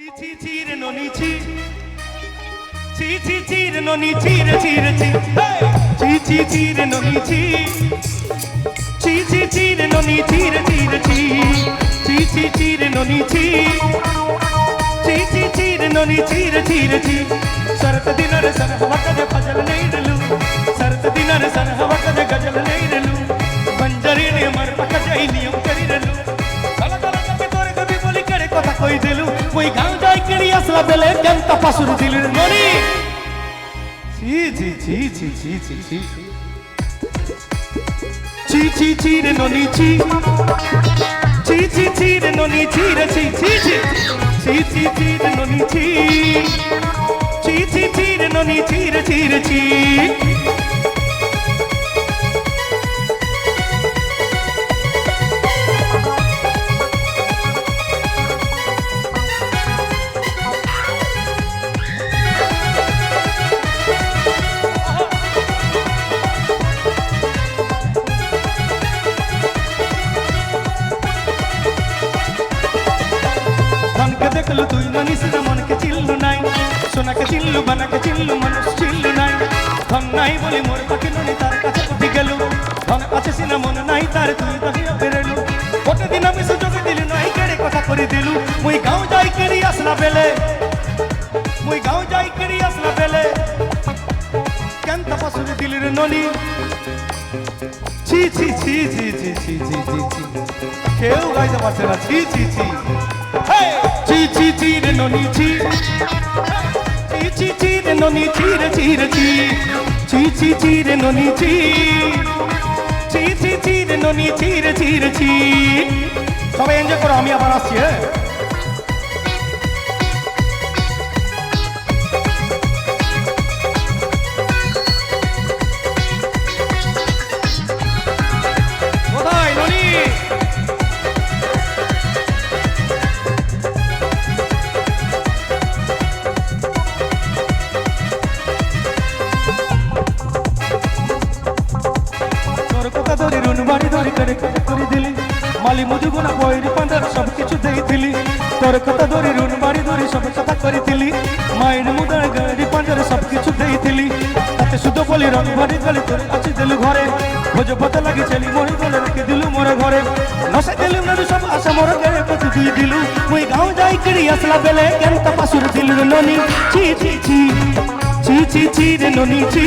চিরনো নিচি চি চি চিরনো নিচি রে চির চি চি চি চিরনো নিচি চি চি চিরনো নিচি রে চির চি চি চি চিরনো নিচি চি চি চিরনো নিচি রে চির চি শরত দিনর সরহবট দে ফজল নেই রলু শরত দিনর সরহবট দে গজল নেই রলু বঞ্জরি নে মর পক যাই নিয়ম করি রলু কলা কলা কে তোরে কবি বলি করে কথা কই দিলু। ওই গান বেলে কেন তাপা শুরু দিলু ননি ছি ছি ছি ছি ছি ছি ছি ছি ছি ছি রে ননি ছি ছি ছি ছি রে ননি ছি রে ছি ছি ছি ছি ছি ছি রে ননি ছি ছি ছি ছি রে ননি ছি রে ছি রে ছি দেখলু তুই ননিস না মনকে চিল্লু নাই। সোনাকে চিল্লু, বানাকে চিল্লু, মানুষ চিল্লু নাই। ধন নাই বলি মোর পাখি ননি তার কাছে উঠি গেলু। ধন আছে সিনা, মন নাই, তার তুই দাহিয়া বেরেলু গোটে দিন আমি সুযোগ দিলু নাই, কেড়ে কথা করে দিলু। মুই গাঁও যাই কেড়ি আসলা বেলে। মুই গাঁও যাই কেড়ি আসলা বেলে। কেন তপসুরি দিলি রে ননি কেউ গাইতে পারছে না। ছি ছি ছি। চিচি চিরে ননি চি চিচি চিরে ননি চিরে চিরে চি। চিচি চিরে ননি চি চিচি চিরে ননি চিরে চিরে চি। সবাই এনজয় করো, আমি আবার আসছি হ্যাঁ? মালি মুদুগুণ বইরি পান্দার সব কিছু দেইলি তোর কথা ধরি রুন মারি ধরি সব কথা করিলি মাইন মুদার গাড়ি পান্দার সব কিছু দেইলি তাতে শুধু বলি রং ভরি গলি তোর আছি দিলু ঘরে। ভোজ পথে লাগি ছেলি মরি বলে রেখে দিলু মোর ঘরে। নসে দিলু মেরু সব আশা মোর গেড়ে পথে দুই দিলু। মুই গাঁও যাই কিড়ি আসলা বেলে কেন তপাসুর দিলু ননি। চি চি চি চি চি চি রে ননি চি